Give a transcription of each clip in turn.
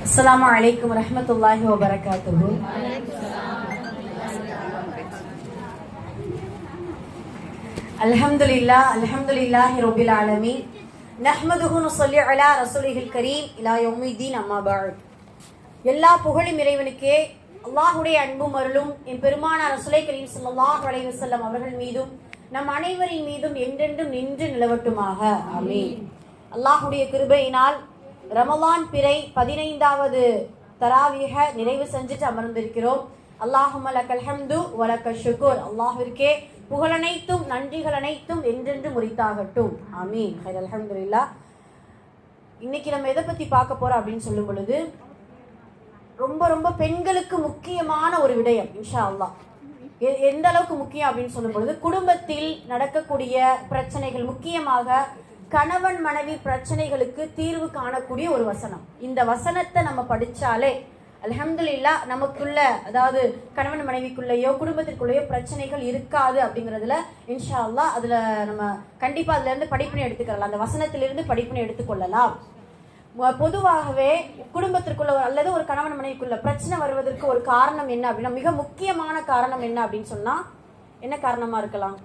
السلام عليكم ورحمة الله وبركاته الحمد لله الحمد لله رب العالمين نحمده نصلي على رسوله الكريم إلى يوم الدين أما بعد எல்லா புகழும் இறைவனுக்கே அல்லாஹுடைய அன்பும் அருளும் என் பெருமானார் ரசுலை கரீம் ஸல்லல்லாஹு அலைஹி வஸல்லம் அவர்கள் மீதும் நம் அனைவரின் மீதும் என்றென்றும் நின்று நிலவட்டுமாக ஆமீன் அல்லாஹுடைய கிருபையினால் ரமலான் பிறை பதினைந்தாவது தராவிக நிறைவு செஞ்சுட்டு அமர்ந்திருக்கிறோம். அல்லாஹும் அலகல்ஹம்து வலக்க ஷுகுர் அல்லாஹிற்கே புகழனைத்தும் நன்றிகள் அனைத்தும் என்றென்று முறித்தாகட்டும். ஆமீன். ஹைர் இல்லா இன்னைக்கு நம்ம எதை பற்றி பார்க்க போகிறோம் அப்படின்னு சொல்லும் பொழுது ரொம்ப ரொம்ப பெண்களுக்கு முக்கியமான ஒரு விடயம் இன்ஷா அல்லா எ- எந்த அளவுக்கு முக்கியம் அப்படின்னு சொல்லும் பொழுது குடும்பத்தில் நடக்கக்கூடிய பிரச்சனைகள் முக்கியமாக கணவன் மனைவி பிரச்சனைகளுக்கு தீர்வு காணக்கூடிய ஒரு வசனம். இந்த வசனத்தை நம்ம படிச்சாலே அல்ஹம்துலில்லாஹ் நமக்குள்ள அதாவது கணவன் மனைவிக்குள்ளேயோ குடும்பத்திற்குள்ளேயோ பிரச்சனைகள் இருக்காது அப்படிங்கிறதுல இன்ஷா அல்லா அதுல நம்ம கண்டிப்பா அதுல இருந்து படிப்பினை எடுத்துக்கலாம் அந்த வசனத்திலிருந்து படிப்பினை எடுத்துக்கொள்ளலாம். பொதுவாகவே குடும்பத்திற்குள்ள ஒரு- அல்லது ஒரு கணவன் மனைவிக்குள்ள பிரச்சனை வருவதற்கு ஒரு காரணம் என்ன அப்படின்னா மிக முக்கியமான காரணம் என்ன அப்படின்னு சொன்னா என்ன காரணமா இருக்கலாம்?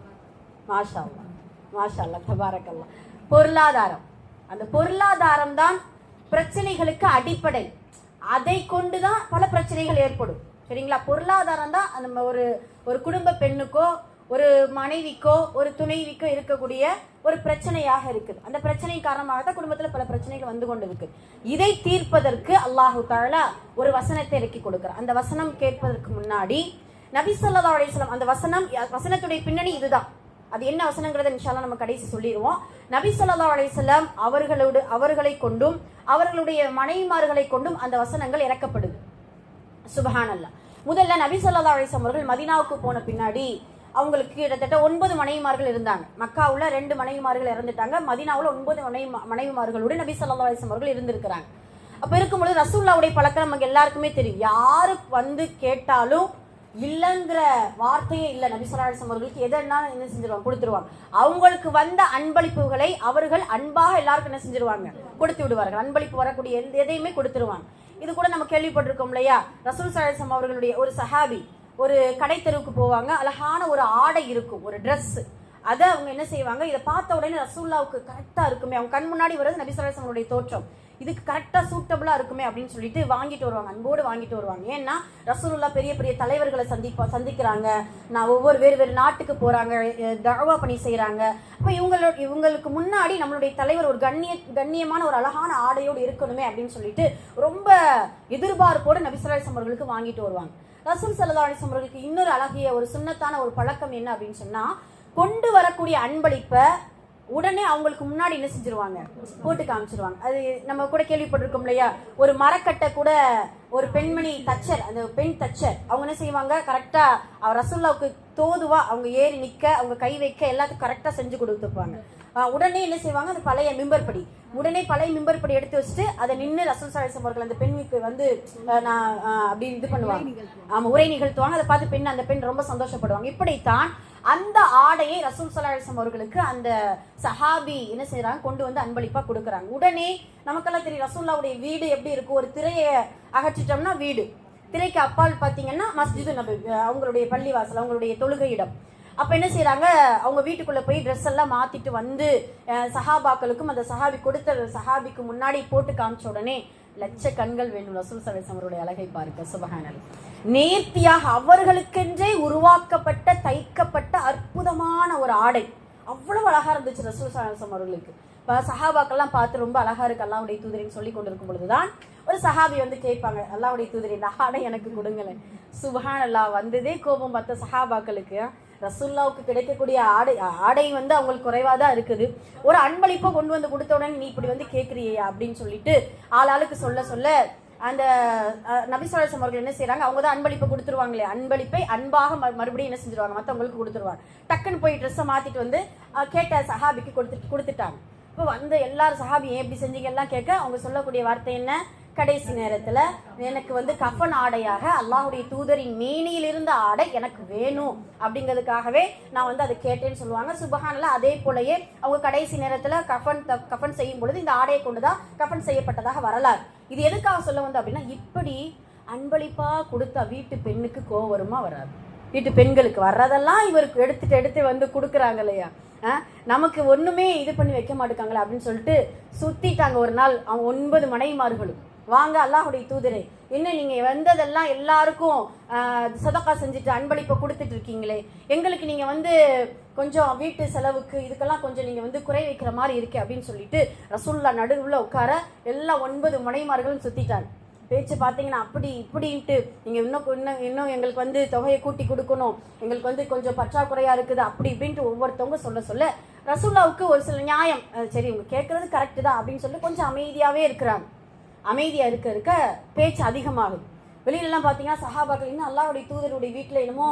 மாஷா அல்லாஹ். மாஷா அல்லா தபாரக்கல்லா பொருளாதாரம். அந்த பொருளாதாரம் தான் பிரச்சனைகளுக்கு அடிப்படை. அதை கொண்டுதான் பல பிரச்சனைகள் ஏற்படும். சரிங்களா? பொருளாதாரம் தான் நம்ம ஒரு ஒரு குடும்ப பெண்ணுக்கோ ஒரு மனைவிக்கோ ஒரு துணைவிக்கோ இருக்கக்கூடிய ஒரு பிரச்சனையாக இருக்குது. அந்த பிரச்சனை காரணமாக தான் குடும்பத்தில் பல பிரச்சனைகள் வந்து கொண்டு இருக்கு இதை தீர்ப்பதற்கு அல்லாஹு தாலா ஒரு வசனத்தை இறக்கி கொடுக்கிறார் அந்த வசனம் கேட்பதற்கு முன்னாடி நபி ஸல்லல்லாஹு அலைஹி அந்த வசனம் வசனத்துடைய பின்னணி இதுதான். அது என்ன வசனங்கிறத நிஷாலா நம்ம கடைசி சொல்லிடுவோம். நபி சொல்லா அலிசல்லாம் அவர்களோடு அவர்களை கொண்டும் அவர்களுடைய மனைவிமார்களை கொண்டும் அந்த வசனங்கள் இறக்கப்படுது. சுபஹானல்லா முதல்ல நபி சொல்லா அலிசம் அவர்கள் மதீனாவுக்கு போன பின்னாடி அவங்களுக்கு கிட்டத்தட்ட ஒன்பது மனைவிமார்கள் இருந்தாங்க. மக்காவில் ரெண்டு மனைவிமார்கள் இறந்துட்டாங்க. மதினாவில் ஒன்பது மனைவி மனைவிமார்களோடு நபி சொல்லா அலிசம் அவர்கள் இருந்திருக்கிறாங்க. அப்போ இருக்கும்பொழுது ரசூல்லாவுடைய பழக்கம் நமக்கு எல்லாருக்குமே தெரியும். யாரு வந்து கேட்டாலும் இல்லைங்கிற வார்த்தையே இல்லை. நபி அவர்களுக்கு எதனா என்ன செஞ்சிருவாங்க கொடுத்துருவாங்க. அவங்களுக்கு வந்த அன்பளிப்புகளை அவர்கள் அன்பாக எல்லாருக்கும் என்ன செஞ்சிருவாங்க? கொடுத்து விடுவார்கள். அன்பளிப்பு வரக்கூடிய எந்த எதையுமே கொடுத்துருவாங்க. இது கூட நம்ம கேள்விப்பட்டிருக்கோம் இல்லையா? ரசூல் சலாசம் அவர்களுடைய ஒரு சஹாபி ஒரு கடை தெருவுக்கு போவாங்க. அழகான ஒரு ஆடை இருக்கும் ஒரு ட்ரெஸ் அதை அவங்க என்ன செய்வாங்க? இதை பார்த்த உடனே ரசூல்லாவுக்கு கரெக்டாக இருக்குமே. அவங்க கண் முன்னாடி வர்றது நபி அவருடைய தோற்றம். இதுக்கு கரெக்டாக சூட்டபுளாக இருக்குமே அப்படின்னு சொல்லிட்டு வாங்கிட்டு வருவாங்க அன்போடு வாங்கிட்டு வருவாங்க. ஏன்னா ரசூலுல்லா பெரிய பெரிய தலைவர்களை சந்திப்பா சந்திக்கிறாங்க. நான் ஒவ்வொரு வேறு வேறு நாட்டுக்கு போகிறாங்க அஹ் பணி செய்கிறாங்க அப்போ இவங்களோட இவங்களுக்கு முன்னாடி நம்மளுடைய தலைவர் ஒரு கண்ணிய கண்ணியமான ஒரு அழகான ஆடையோடு இருக்கணுமே அப்படின்னு சொல்லிட்டு ரொம்ப எதிர்பார்ப்போடு நபி அவர்களுக்கு வாங்கிட்டு வருவாங்க. ரசூல் சல்லா அலிஸ்லாம் அவர்களுக்கு இன்னொரு அழகிய ஒரு சுண்ணத்தான ஒரு பழக்கம் என்ன அப்படின்னு சொன்னால் கொண்டு வரக்கூடிய அன்பளிப்பை உடனே அவங்களுக்கு முன்னாடி என்ன செஞ்சிருவாங்க? போட்டு காமிச்சிருவாங்க. அது நம்ம கூட கேள்விப்பட்டிருக்கோம் இல்லையா? ஒரு மரக்கட்டை கூட ஒரு பெண்மணி தச்சர் அந்த பெண் தச்சர் அவங்க என்ன செய்வாங்க? கரெக்டா அவர் ரசுல்லாவுக்கு தோதுவா அவங்க ஏறி நிக்க அவங்க கை வைக்க எல்லாத்துக்கும் கரெக்டா செஞ்சு கொடுத்துருப்பாங்க உடனே என்ன செய்வாங்க? அந்த பழைய மிம்பர்படி உடனே பழைய மிம்பர்படி எடுத்து வச்சுட்டு அதை நின்று ரசூல் சாலேசம் அவர்கள் அந்த பெண்ணுக்கு வந்து நான் அப்படி இது பண்ணுவாங்க. ஆமா உரை நிகழ்த்துவாங்க. அதை பார்த்து பெண் அந்த பெண் ரொம்ப சந்தோஷப்படுவாங்க. இப்படித்தான் அந்த ஆடையை ரசூல் சலாஹம் அவர்களுக்கு அந்த சஹாபி என்ன செய்யறாங்க கொண்டு வந்து அன்பளிப்பா கொடுக்குறாங்க. உடனே நமக்கெல்லாம் தெரியும் ரசூல்லாவுடைய வீடு எப்படி இருக்கும்? ஒரு திரையை அகற்றிட்டோம்னா வீடு. திரைக்கு அப்பால் பார்த்தீங்கன்னா மஸ்ஜிது நபி அவங்களுடைய பள்ளிவாசல் அவங்களுடைய தொழுகை இடம். அப்போ என்ன செய்கிறாங்க அவங்க வீட்டுக்குள்ளே போய் ட்ரெஸ் எல்லாம் மாற்றிட்டு வந்து சஹாபாக்களுக்கும் அந்த சஹாபி கொடுத்த சஹாபிக்கு முன்னாடி போட்டு காமிச்ச உடனே லட்ச கண்கள் வேண்டும் ரசூல் சலேஸ் அவருடைய அழகை பார்க்க. சுபகானல் நேர்த்தியாக அவர்களுக்கென்றே உருவாக்கப்பட்ட தைக்கப்பட்ட அற்புதமான ஒரு ஆடை. அவ்வளவு அழகா இருந்துச்சு ரசூல் சலேசம் அவர்களுக்கு. இப்போ சஹாபாக்கெல்லாம் பார்த்து ரொம்ப அழகா இருக்கு. அல்லாவுடைய தூதரின்னு சொல்லி கொண்டிருக்கும் பொழுதுதான் ஒரு சஹாபி வந்து கேட்பாங்க அல்லாவுடைய தூதரி இந்த ஆடை எனக்கு கொடுங்களேன். சுபஹான் வந்ததே கோபம் பார்த்த சஹாபாக்களுக்கு ரசுல்லாவுக்கு கிடைக்கக்கூடிய ஆடை ஆடை வந்து அவங்களுக்கு குறைவாக தான் இருக்குது. ஒரு அன்பளிப்பை கொண்டு வந்து கொடுத்த உடனே நீ இப்படி வந்து கேட்குறியா அப்படின்னு சொல்லிட்டு ஆளாளுக்கு சொல்ல சொல்ல அந்த அஹ், நபி அவர்கள் என்ன செய்கிறாங்க அவங்க தான் அன்பளிப்பை கொடுத்துருவாங்களே. அன்பளிப்பை அன்பாக மறுபடியும் என்ன செஞ்சிருவாங்க? மற்றவங்களுக்கு கொடுத்துருவாங்க. டக்குன்னு போய் ட்ரெஸ்ஸை மாற்றிட்டு வந்து கேட்ட சஹாபிக்கு கொடுத்துட்டு கொடுத்துட்டாங்க. இப்போ வந்த எல்லாரும் சஹாபி ஏன் இப்படி செஞ்சீங்க? எல்லாம் கேட்க அவங்க சொல்லக்கூடிய வார்த்தை என்ன? கடைசி நேரத்துல எனக்கு வந்து கஃபன் ஆடையாக அல்லாஹுடைய தூதரின் மேனியில் இருந்த ஆடை எனக்கு வேணும் அப்படிங்கிறதுக்காகவே நான் வந்து அதை கேட்டேன்னு சொல்லுவாங்க. சுபஹான்ல அதே போலயே அவங்க கடைசி நேரத்துல கஃபன் த- கஃபன் செய்யும் பொழுது இந்த ஆடையை கொண்டுதான் கஃபன் செய்யப்பட்டதாக வரலாறு. இது எதுக்காக சொல்ல வந்தேன் அப்படின்னா இப்படி அன்பளிப்பா கொடுத்தா வீட்டு பெண்ணுக்கு கோவம் வருமா வராது. வீட்டு பெண்களுக்கு வர்றதெல்லாம் இவருக்கு எடுத்துட்டு எடுத்து வந்து கொடுக்குறாங்க இல்லையா? நமக்கு ஒண்ணுமே இது பண்ணி வைக்க மாட்டேங்காங்களே அப்படின்னு சொல்லிட்டு சுத்திட்டாங்க ஒரு நாள் அவங்க ஒன்பது மனைவிமார்களும். வாங்க அல்லாஹுடைய தூதரே. என்ன நீங்க வந்ததெல்லாம் எல்லாருக்கும் சதக்கா செஞ்சுட்டு அன்பளிப்பை கொடுத்துட்டு இருக்கீங்களே. எங்களுக்கு நீங்க வந்து கொஞ்சம் வீட்டு செலவுக்கு இதுக்கெல்லாம் கொஞ்சம் நீங்க வந்து குறை வைக்கிற மாதிரி இருக்கு அப்படின்னு சொல்லிட்டு ரசூல்லா நடுவில் உட்கார எல்லா ஒன்பது மனைமார்களும் சுத்திட்டாங்க. பேச்சு பார்த்தீங்கன்னா அப்படி இப்படின்ட்டு நீங்கள் இன்னும் இன்னும் இன்னும் எங்களுக்கு வந்து தொகையை கூட்டி கொடுக்கணும். எங்களுக்கு வந்து கொஞ்சம் பற்றாக்குறையாக இருக்குது அப்படி இப்படின்ட்டு ஒவ்வொருத்தவங்க சொல்ல சொல்ல ரசூல்லாவுக்கு ஒரு சில நியாயம் சரி இவங்க கேட்குறது கரெக்டு தான் அப்படின்னு சொல்லி கொஞ்சம் அமைதியாகவே இருக்கிறாங்க. அமைதியாக இருக்க இருக்க பேச்சு அதிகமாகுது. வெளியிலலாம் பார்த்தீங்கன்னா சஹாபாக்கள் இன்னும் அல்லாவுடைய தூதருடைய வீட்டில் என்னமோ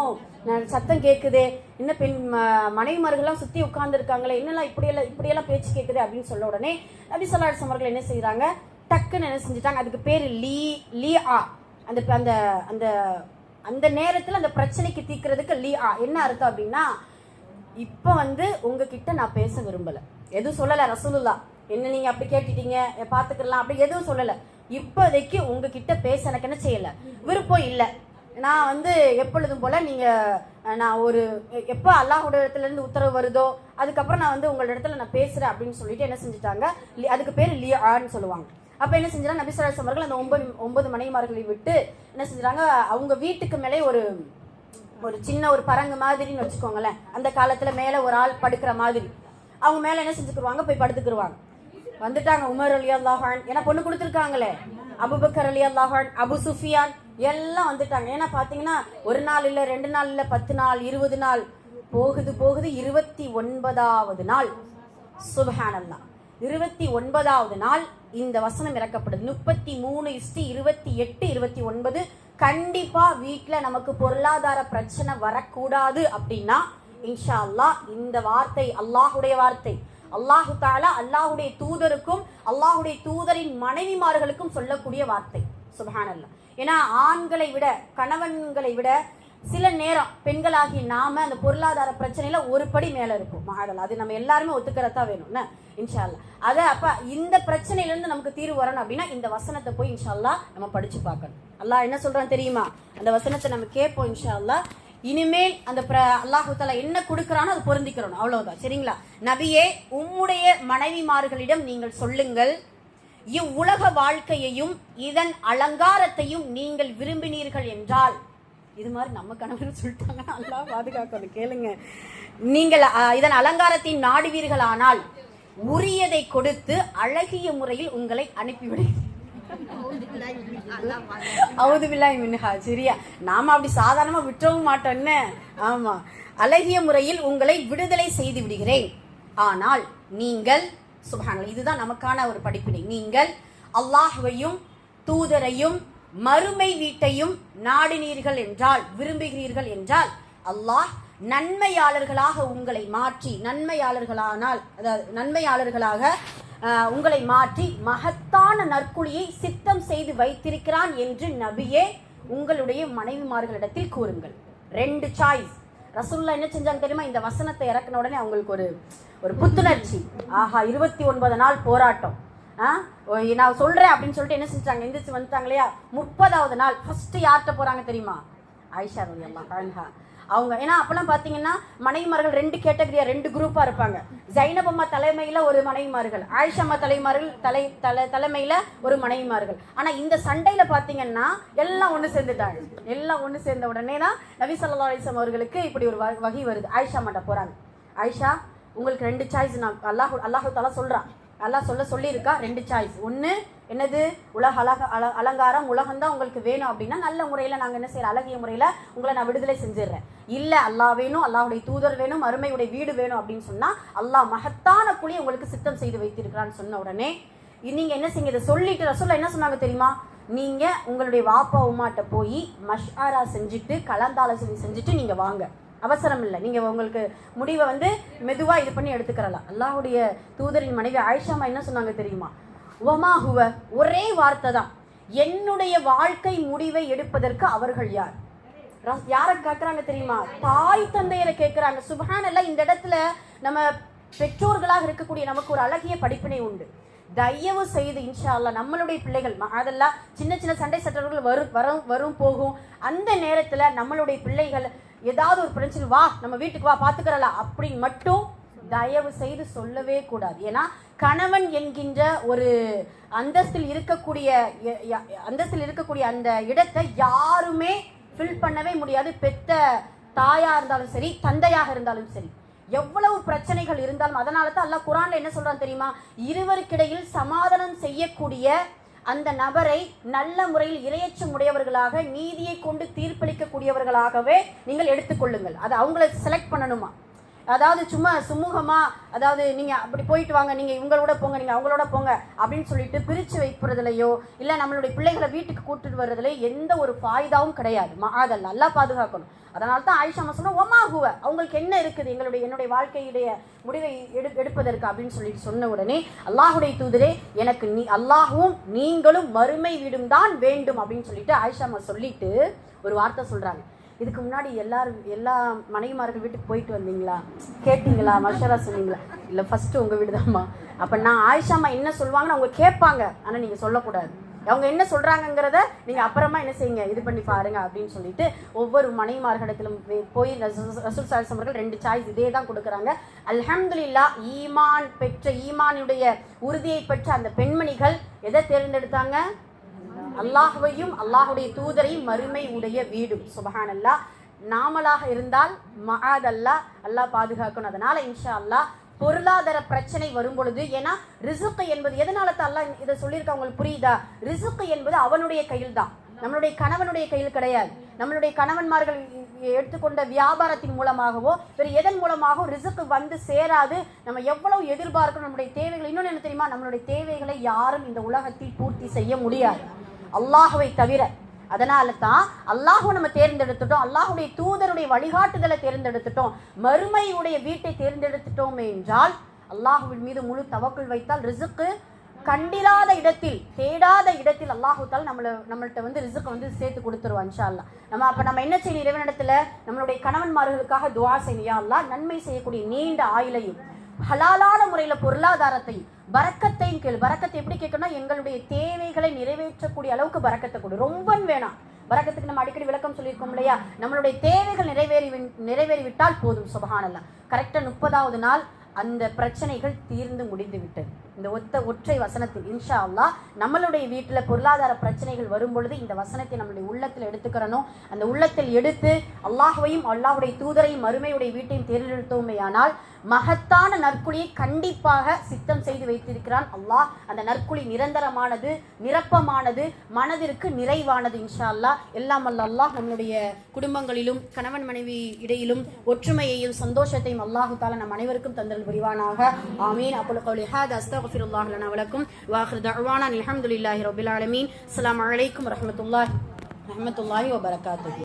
சத்தம் கேட்குதே இன்னும் பெண் ம- மனைவிமார்கள்லாம் சுற்றி உட்கார்ந்துருக்காங்களே? என்னெல்லாம் இப்படியெல்லாம் இப்படியெல்லாம் பேச்சு கேட்குது அப்படின்னு சொல்ல உடனே அப்படி சொல்லாஸ் சமர்கள் என்ன செய்கிறாங்க டக்குன்னு என்ன செஞ்சுட்டாங்க? அதுக்கு பேர் லீ லீ ஆ அந்த அந்த அந்த அந்த நேரத்தில் அந்த பிரச்சனைக்கு தீக்கிறதுக்கு லீ ஆ என்ன அர்த்தம் அப்படின்னா இப்போ வந்து உங்ககிட்ட நான் பேச விரும்பலை. எதுவும் சொல்லலை ரசூலுல்லா என்ன நீங்க அப்படி கேட்டுட்டீங்க? எ, பாத்துக்கலாம் அப்படி எதுவும் சொல்லல. இப்போதைக்கு உங்ககிட்ட பேச எனக்கு என்ன செய்யல? விருப்பம் இல்லை. நான் வந்து எப்பொழுதும் போல நீங்க நான் ஒரு எப்போ அல்லாஹோட இடத்துல இருந்து உத்தரவு வருதோ அதுக்கப்புறம் நான் வந்து உங்களோட இடத்துல நான் பேசுறேன் அப்படின்னு சொல்லிட்டு என்ன செஞ்சுட்டாங்க? லி- அதுக்கு பேர் லியான்னு சொல்லுவாங்க. அப்ப என்ன செஞ்சாங்க நபிசராஜ் அவர்கள் அந்த ஒன்பது ஒன்பது மனைமார்களை விட்டு என்ன செஞ்சாங்க அவங்க வீட்டுக்கு மேலே ஒரு ஒரு சின்ன ஒரு பரங்கு மாதிரின்னு வச்சுக்கோங்களேன். அந்த காலத்துல மேல ஒரு ஆள் படுக்கிற மாதிரி. அவங்க மேல என்ன செஞ்சுக்கிருவாங்க? போய் படுத்துக்கிருவாங்க. வந்துட்டாங்க உமர் அலி அல்லாஹான் ஏன்னா பொண்ணு கொடுத்துருக்காங்களே. அபுபக்கர் அலி அல்லாஹான் அபு சுஃபியான் எல்லாம் வந்துட்டாங்க. ஏன்னா பாத்தீங்கன்னா ஒரு நாள் இல்ல ரெண்டு நாள் இல்ல பத்து நாள் இருபது நாள். போகுது போகுது இருபத்தி ஒன்பதாவது நாள். சுபஹானல்லா. இருபத்தி ஒன்பதாவது நாள் இந்த வசனம் இறக்கப்படுது. முப்பத்தி மூணு இஸ்டி இருபத்தி எட்டு இருபத்தி ஒன்பது. கண்டிப்பா வீட்டில் நமக்கு பொருளாதார பிரச்சனை வரக்கூடாது அப்படின்னா இன்ஷா அல்லாஹ் இந்த வார்த்தை அல்லாஹுடைய வார்த்தை. அல்லாஹு தாலா அல்லாஹுடைய தூதருக்கும் அல்லாஹுடைய தூதரின் மனைவிமார்களுக்கும் சொல்லக்கூடிய வார்த்தை. சுபஹானல்லா. ஏன்னா ஆண்களை விட கணவன்களை விட சில நேரம் பெண்களாகி நாம அந்த பொருளாதார பிரச்சனையில ஒரு படி மேல இருக்கும் மகாடல் அது நம்ம எல்லாருமே ஒத்துக்கிறதா வேணும்னு இன்ஷால்லா அத அப்ப இந்த பிரச்சனையில இருந்து நமக்கு தீர்வு வரணும் அப்படின்னா இந்த வசனத்தை போய் இன்ஷால்லா நம்ம படிச்சு பார்க்கணும். அல்லாஹ் என்ன சொல்றான் தெரியுமா? அந்த வசனத்தை நம்ம கேட்போம் இன்ஷால்லா இனிமேல் அந்த பிர- அல்லாஹு தாலா என்ன கொடுக்கறானோ அது பொருந்திக்கிறோம் அவ்வளவுதான். சரிங்களா? நபியே உம்முடைய மனைவிமார்களிடம் நீங்கள் சொல்லுங்கள். இவ்வுலக வாழ்க்கையையும் இதன் அலங்காரத்தையும் நீங்கள் விரும்பினீர்கள் என்றால் இது மாதிரி நம்ம கணவர் சொல்லிட்டாங்கன்னா அல்லாஹ் பாதுகாக்கணும். கேளுங்க. நீங்கள் இதன் அலங்காரத்தை நாடுவீர்களானால் உரியதை கொடுத்து அழகிய முறையில் உங்களை அனுப்பிவிடுகிறேன் அவுது பில்லாஹி மின்ஹா சரியா. நாம அப்படி சாதாரணமா விட்டுறவும் மாட்டோம்னு ஆமா. அழகிய முறையில் உங்களை விடுதலை செய்து விடுகிறேன். ஆனால் நீங்கள் சுபஹானல்லாஹ் இதுதான் நமக்கான ஒரு படிப்பினை. நீங்கள் அல்லாஹ்வையும் தூதரையும் மறுமை வீட்டையும் நாடினீர்கள் என்றால் விரும்புகிறீர்கள் என்றால் அல்லாஹ் நன்மையாளர்களாக உங்களை மாற்றி நன்மையாளர்களானால் அதாவது நன்மையாளர்களாக உங்களை மாற்றி மகத்தான நற்குழியை சித்தம் செய்து வைத்திருக்கிறான் என்று நபியே உங்களுடைய மனைவிமார்களிடத்தில் கூறுங்கள். ரெண்டு சாய்ஸ் ரசுல்லா என்ன செஞ்சாங்க தெரியுமா? இந்த வசனத்தை இறக்குன உடனே அவங்களுக்கு ஒரு ஒரு புத்துணர்ச்சி. ஆஹா இருபத்தி ஒன்பது நாள் போராட்டம். ஆ? நான் சொல்றேன் அப்படின்னு சொல்லிட்டு என்ன செஞ்சாங்க? எந்திரிச்சு வந்துட்டாங்க இல்லையா? முப்பதாவது நாள் ஃபர்ஸ்ட் யார்கிட்ட போறாங்க தெரியுமா? ஆயிஷா ரவி அம்மா அவங்க. ஏன்னா அப்பெல்லாம் பார்த்தீங்கன்னா மனைவிமார்கள் ரெண்டு கேட்டகரியா ரெண்டு குரூப்பாக இருப்பாங்க. ஜைனப் அம்மா ஒரு மனைவிமார்கள் ஆயிஷா அம்மா தலைமார்கள் தலை தலை தலைமையில் ஒரு மனைவிமார்கள். ஆனால் இந்த சண்டையில் பார்த்தீங்கன்னா எல்லாம் ஒன்று சேர்ந்துட்டாங்க. எல்லாம் ஒன்று சேர்ந்த உடனே தான் நபி சல்லா அலைஹி அவர்களுக்கு இப்படி ஒரு வ- வகை வருது. ஆயிஷா மாட்ட போகிறாங்க ஆயிஷா உங்களுக்கு ரெண்டு சாய்ஸ் நான் அல்லாஹ் அல்லாஹு தாலா சொல்கிறான் அல்லாஹ் சொல்ல சொல்லியிருக்கா ரெண்டு சாய்ஸ் ஒன்று என்னது? உலக அழக அல அலங்காரம் உலகம்தான் உங்களுக்கு வேணும் அப்படின்னா நல்ல முறையில் நாங்கள் என்ன செய்யறோம்? அழகிய முறையில் உங்களை நான் விடுதலை செஞ்சிடுறேன். இல்லை அல்லாஹ் வேணும் அல்லாவுடைய தூதர் வேணும் அருமையுடைய வீடு வேணும் அப்படின்னு சொன்னால் அல்லாஹ் மகத்தான குழி உங்களுக்கு சித்தம் செய்து வைத்திருக்கிறான்னு சொன்ன உடனே நீங்க என்ன செய்யுங்க? இதை சொல்லிட்டு ரசூல்லா என்ன சொன்னாங்க தெரியுமா? நீங்க உங்களுடைய வாப்பா உமாட்ட போய் மஷ்ஆரா செஞ்சுட்டு கலந்தாலோசனை செஞ்சுட்டு நீங்க வாங்க. அவசரம் இல்லை. நீங்க உங்களுக்கு முடிவை வந்து மெதுவா இது பண்ணி எடுத்துக்கிறலாம். அல்லாவுடைய தூதரின் மனைவி ஆயிஷாமா என்ன சொன்னாங்க தெரியுமா? ஒமா ஒரே வார்த்தை தான் என்னுடைய வாழ்க்கை முடிவை எடுப்பதற்கு அவர்கள் யார்? யாரை கேட்குறாங்க தெரியுமா? தாய் தந்தையரை கேட்குறாங்க சுபஹானல்லாஹ் இந்த இடத்துல நம்ம பெற்றோர்களாக இருக்கக்கூடிய நமக்கு ஒரு அழகிய படிப்பினை உண்டு. தயவு செய்து இன்ஷா அல்லா நம்மளுடைய பிள்ளைகள் அதெல்லாம் சின்ன சின்ன சண்டை சட்டர்கள் வரும் வரும் வரும் போகும். அந்த நேரத்தில் நம்மளுடைய பிள்ளைகள் ஏதாவது ஒரு பிரச்சனை வா நம்ம வீட்டுக்கு வா பார்த்துக்கிறலாம் அப்படின்னு மட்டும் தயவு செய்து சொல்லவே கூடாது. ஏன்னா கணவன் என்கின்ற ஒரு அந்தஸ்தில் இருக்கக்கூடிய அந்தஸ்தில் இருக்கக்கூடிய அந்த இடத்தை யாருமே ஃபில் பண்ணவே முடியாது. பெத்த தாயா இருந்தாலும் சரி தந்தையாக இருந்தாலும் சரி. எவ்வளவு பிரச்சனைகள் இருந்தாலும் அதனால தான் அல்லாஹ் குரான்ல என்ன சொல்றான் தெரியுமா? இருவருக்கிடையில் சமாதானம் செய்யக்கூடிய அந்த நபரை நல்ல முறையில் இரையச்சம் உடையவர்களாக நீதியை கொண்டு தீர்ப்பளிக்கக்கூடியவர்களாகவே நீங்கள் எடுத்துக்கொள்ளுங்கள். அது அவங்கள செலக்ட் பண்ணணுமா? அதாவது சும்மா சுமூகமாக அதாவது நீங்கள் அப்படி போயிட்டு வாங்க நீங்கள் இவங்களோட போங்க நீங்கள் அவங்களோட போங்க அப்படின்னு சொல்லிட்டு பிரித்து வைக்கிறதுலையோ இல்லை நம்மளுடைய பிள்ளைகளை வீட்டுக்கு கூட்டிட்டு வர்றதுல எந்த ஒரு ஃபாய்தாவும் கிடையாது. அதை நல்லா பாதுகாக்கணும். அதனால தான் ஆயிஷா அம்மா ஒமாகுவ அவங்களுக்கு என்ன இருக்குது? எங்களுடைய என்னுடைய வாழ்க்கையுடைய முடிவை எடு எடுப்பதற்கு? அப்படின்னு சொல்லிட்டு சொன்ன உடனே அல்லாஹுடைய தூதரே எனக்கு நீ அல்லாஹும் நீங்களும் மறுமை வீடும் தான் வேண்டும். அப்படின்னு சொல்லிட்டு ஆயிஷாமா சொல்லிட்டு ஒரு வார்த்தை சொல்கிறாங்க இதுக்கு முன்னாடி எல்லாரும் எல்லா மனைவிமார்கள் வீட்டுக்கு போயிட்டு வந்தீங்களா? கேட்டீங்களா? மஷரா சொன்னீங்களா? இல்லை ஃபஸ்ட்டு உங்கள் வீடு தான்மா அப்போ நான் ஆயிஷாமா என்ன சொல்லுவாங்கன்னு அவங்க கேட்பாங்க. ஆனால் நீங்கள் சொல்லக்கூடாது. அவங்க என்ன சொல்கிறாங்கங்கிறத நீங்கள் அப்புறமா என்ன செய்யுங்க? இது பண்ணி பாருங்க அப்படின்னு சொல்லிட்டு ஒவ்வொரு மனைவிமார்களிடத்திலும் போய் ரசூல் சாலிஸ் அவர்கள் ரெண்டு சாய்ஸ் இதே தான் கொடுக்குறாங்க. அல்ஹம்துல்லா ஈமான் பெற்ற ஈமானுடைய உறுதியை பெற்ற அந்த பெண்மணிகள் எதை தேர்ந்தெடுத்தாங்க? அல்லாஹுவையும் அல்லாஹுடைய தூதரையும் மறுமை உடைய வீடும். சுபஹானல்லா நாமலாக இருந்தால் மகாத் அல்லா அல்லாஹ் பாதுகாக்கணும். அதனால இன்ஷா அல்லாஹ் பொருளாதார பிரச்சனை வரும் பொழுது ஏன்னா ரிசுக்கு என்பது எதனால தான் அல்லாஹ் இதை சொல்லியிருக்க உங்களுக்கு புரியுதா? ரிசுக்கு என்பது அவனுடைய கையில் தான் நம்மளுடைய கணவனுடைய கையில் கிடையாது. நம்மளுடைய கணவன்மார்கள் எடுத்துக்கொண்ட வியாபாரத்தின் மூலமாகவோ வேறு எதன் மூலமாகவோ ரிசுக்கு வந்து சேராது. நம்ம எவ்வளவு எதிர்பார்க்கணும் நம்முடைய தேவைகள் இன்னொன்று என்ன தெரியுமா? நம்மளுடைய தேவைகளை யாரும் இந்த உலகத்தில் பூர்த்தி செய்ய முடியாது. அல்லாஹுவை தவிர. அதனால தான் அல்லாஹு நம்ம தேர்ந்தெடுத்துட்டோம். அல்லாஹுடைய தூதருடைய வழிகாட்டுதலை தேர்ந்தெடுத்துட்டோம். மறுமையுடைய வீட்டை தேர்ந்தெடுத்துட்டோம் என்றால் அல்லாஹுவின் மீது முழு தவக்குள் வைத்தால் ரிசுக்கு கண்டிராத இடத்தில் தேடாத இடத்தில் அல்லாஹுத்தால் நம்மளை நம்மள்கிட்ட வந்து ரிசுக்கை வந்து சேர்த்து கொடுத்துருவான் இன்ஷால்லா நம்ம அப்போ நம்ம என்ன செய்யணும்? இறைவனிடத்தில் நம்மளுடைய கணவன்மார்களுக்காக துவா செய்யணும். நன்மை செய்யக்கூடிய நீண்ட ஆயுளையும் ஹலாலான முறையில் பொருளாதாரத்தை பரக்கத்தையும் கேள். வரக்கத்தை எப்படி கேட்கணும்னா எங்களுடைய தேவைகளை நிறைவேற்றக்கூடிய அளவுக்கு பரக்கத்தை கொடு. ரொம்ப வேணாம். வரக்கத்துக்கு நம்ம அடிக்கடி விளக்கம் சொல்லியிருக்கோம் இல்லையா? நம்மளுடைய தேவைகள் நிறைவேறி நிறைவேறிவிட்டால் போதும் சுபகானல்லாம் கரெக்டாக முப்பதாவது நாள் அந்த பிரச்சனைகள் தீர்ந்து முடிந்து விட்டது இந்த ஒத்த ஒற்றை வசனத்தில் இன்ஷா அல்லா நம்மளுடைய வீட்டில் பொருளாதார பிரச்சனைகள் வரும் பொழுது இந்த வசனத்தை நம்மளுடைய உள்ளத்தில் எடுத்துக்கிறனும் அந்த உள்ளத்தில் எடுத்து அல்லாஹையும் அல்லாஹுடைய தூதரையும் மறுமையுடைய வீட்டையும் தேர்ந்தெடுத்தோமே ஆனால் மகத்தான நற்குழியை கண்டிப்பாக சித்தம் செய்து வைத்திருக்கிறான் அல்லாஹ். அந்த நற்குழி நிரந்தரமானது நிரப்பமானது மனதிற்கு நிறைவானது இன்ஷா அல்லாஹ் எல்லாம் அல்ல அல்லாஹ் நம்மளுடைய குடும்பங்களிலும் கணவன் மனைவி இடையிலும் ஒற்றுமையையும் சந்தோஷத்தையும் அல்லாஹு தாலா நம் அனைவருக்கும் தந்தல் புரிவானாக. ஆமீன். يغفر الله لنا ولكم وآخر دعوانا الحمد لله رب العالمين. السلام عليكم ورحمة الله. ورحمه الله وبركاته.